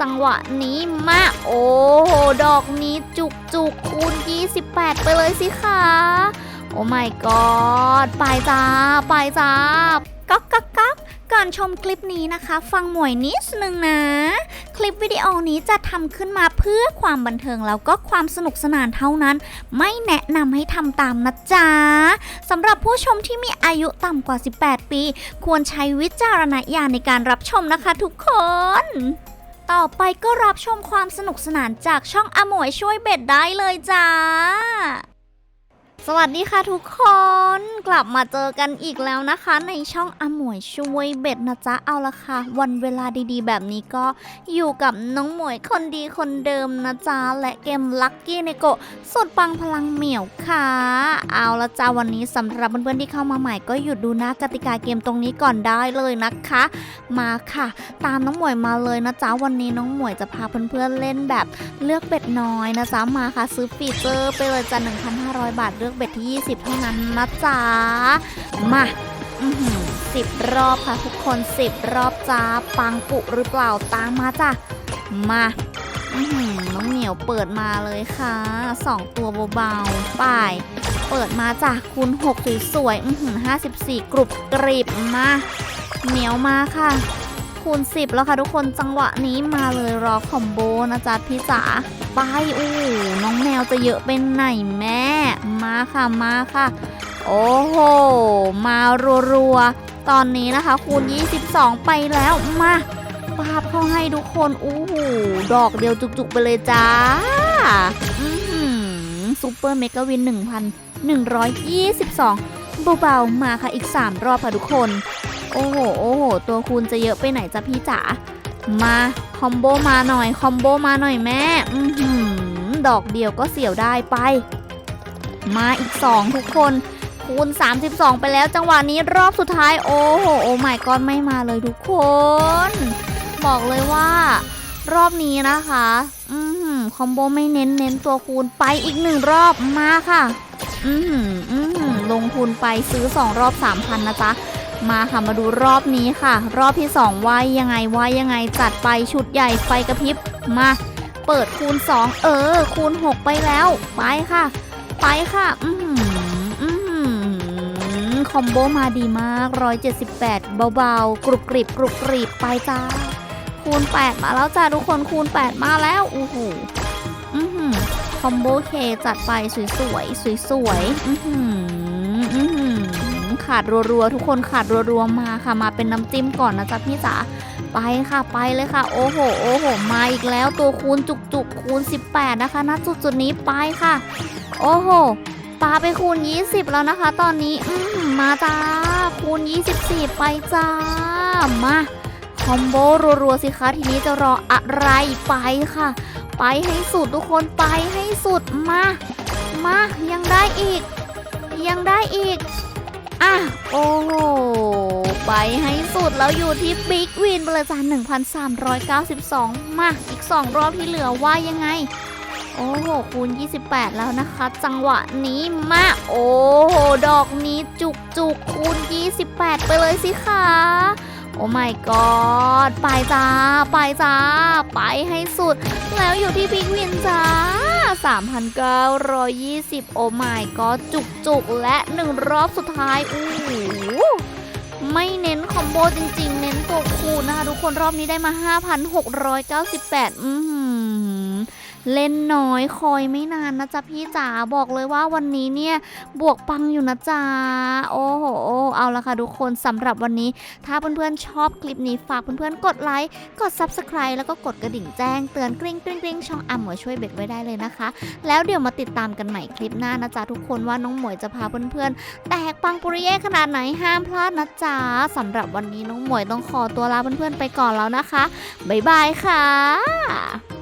จังหวะนี้มาโอ้โห ดอกนี้จุกจุกคูณ 28 ไปเลยสิคะโอ้ my god ไปจ้า ไปจ้าก๊อกก๊อกก๊อกก่อนชมคลิปนี้นะคะ ฟังหมวยนิดนึงนะ คลิปวิดีโอนี้จะทำขึ้นมาเพื่อความบันเทิงแล้วก็ความสนุกสนานเท่านั้น ไม่แนะนำให้ทำตามนะจ๊ะสำหรับผู้ชมที่มีอายุต่ำกว่า 18 ปี ควรใช้วิจารณญาณในการรับชมนะคะทุกคน ต่อไปก็รับชมความสนุกสนานจากช่องอมวยช่วยเบ็ดได้เลยจ้า สวัสดีค่ะทุกคนกลับมาเจอกันอีกแล้วนะคะ ในช่องอมวยช่วยเบ็ดนะจ๊ะเอาละค่ะ วันเวลาดีๆ แบบนี้ก็อยู่กับน้องหมวยคนดีคนเดิมนะจ๊ะและเกมลัคกี้ในโกสุดปังพลังเหมี่ยวค่ะ เอาละจ้าวันนี้สำหรับเพื่อนๆที่เข้ามาใหม่ก็หยุดดูน้ากติกาเกมตรงนี้ก่อนได้เลยนะคะ มาค่ะ ตามน้องหมวยมาเลยนะจ๊ะวันนี้น้องหมวยจะพาเพื่อนๆเล่นแบบเลือกเบ็ดน้อยนะจ๊ะมาค่ะซื้อฟีเจอร์ไปเลยจ้ะ1,500 บาทเลือกเบ็ดที่ 20 เท่านั้นนะจ๊ะ มาอือหือสิบรอบค่ะทุกคนสิบรอบจ้าปังปุหรือเปล่าตามมาจ้ะ มาอือหือน้องเหมียวเปิดมาเลยค่ะสองตัวเบาๆป่ายเปิดมาจ้ะคูณ6สวยๆอือหือ54กรุบกรีบมาเหมียวมาค่ะคูณ10แล้วค่ะทุกคนจังหวะนี้มาเลยรอคอมโบนะจ๊ะพี่จ๋า ไปอู้น้องแมวจะเยอะเป็นไหนแม่ มาค่ะมาค่ะ โอ้โห มารัวๆ ตอนนี้นะคะ คูณ 22 ไปแล้วมาปาบเข้าให้ทุกคนอู้หูดอกเดียวจุกๆไปเลยจ้าซูเปอร์เมกะวิน 1,122 เบาๆ มาค่ะอีก 3 รอบค่ะทุกคน โอ้โห โอ้โห ตัวคูณจะเยอะไปไหนจ๊ะพี่จ๋า มาคอมโบมาหน่อยคอมโบมาหน่อยแม่อืหือดอกเดียวก็เสียวได้ไป มาอีก 2 ทุกคน คูณ 32 ไปแล้วจังหวะนี้รอบสุดท้ายโอ้โหโอ้ไม่กอนไม่มาเลยทุกคน บอกเลยว่ารอบนี้นะคะ อือหือคอมโบไม่เน้นเน้นตัวคูณไปอีกหนึ่งรอบมาค่ะ อือหืออือหือลงทุนไปซื้อ 2 รอบ 3,000 นะจ๊ะ มาค่ะมาดูรอบนี้ค่ะ รอบที่2ว่ายังไงว่ายังไงจัดไปชุดใหญ่ไฟกระพริบมาเปิดคูณ 2 เออ คูณ 6 ไปแล้ว ไปค่ะ ไปค่ะ อือหืออือหือคอมโบมาดีมาก 178 เบาๆ กรุบกริบกรุบกริบไปจ้า คูณ 8 มาแล้วจ้าทุกคนคูณ 8 มาแล้วอู้หูอือหือคอมโบเคจัดไปสวยๆสวยๆอือหืออือหือ ขาดรัวๆทุกคนขาดรัวๆมาค่ะ มาเป็นน้ำจิ้มก่อนนะจ๊ะพี่จ๋าไปค่ะไปเลยค่ะ โอ้โหโอ้โหมาอีกแล้วตัวคูณจุกๆคูณ 18 นะคะณจุดจุดๆนี้ไปค่ะ โอ้โหปาไปคูณ 20 แล้วนะคะ ตอนนี้อืมมาจ้าคูณ 24 ไปจ้ามาคอมโบรัวๆสิคะทีนี้จะรออะไรไปค่ะ ไปให้สุดทุกคนไปให้สุดมา มายังได้อีก ยังได้อีก อะ โอ้โห ไปให้สุดแล้วอยู่ที่บิ๊กวินไปเลยจ้า1,392 มา อีก 2 รอบที่เหลือว่ายังไง โอ้โห คูณ 28 แล้วนะคะ จังหวะนี้มา โอ้โห ดอกนี้จุกจุกคูณ 28 ไปเลยสิคะ โอ้ไม่กอดไปจ้า ไปจ้า ไปให้สุด แล้วอยู่ที่พิกวินจ้า 3,920 โอ้ไม่กอดจุกจุกและหนึ่งรอบสุดท้ายอู้ไม่เน้นคอมโบจริงๆ เน้นตัวคูณนะคะ ทุกคนรอบนี้ได้มา 5,698 อือหือ เล่นน้อยคอยไม่นานนะจ๊ะพี่จ๋าบอกเลยว่าวันนี้เนี่ยบวกปังอยู่นะจ๊ะโอ้โหเอาละค่ะทุกคนสำหรับวันนี้ ถ้าเพื่อนๆชอบคลิปนี้ฝากเพื่อนๆกดไลค์กด Subscribe แล้วก็กดกระดิ่งแจ้งเตือนกริ๊งกริ๊งกริ๊งช่องอ่ำหมวยช่วยเบ็ดไว้ได้เลยนะคะ แล้วเดี๋ยวมาติดตามกันใหม่คลิปหน้านะจ๊ะทุกคนว่าน้องหมวยจะพาเพื่อนๆแตกปังปุริเย่ขนาดไหนห้ามพลาดนะจ๊ะสำหรับวันนี้น้องหมวยต้องขอตัวลาเพื่อนๆไปก่อนแล้วนะคะบ๊ายบายค่ะ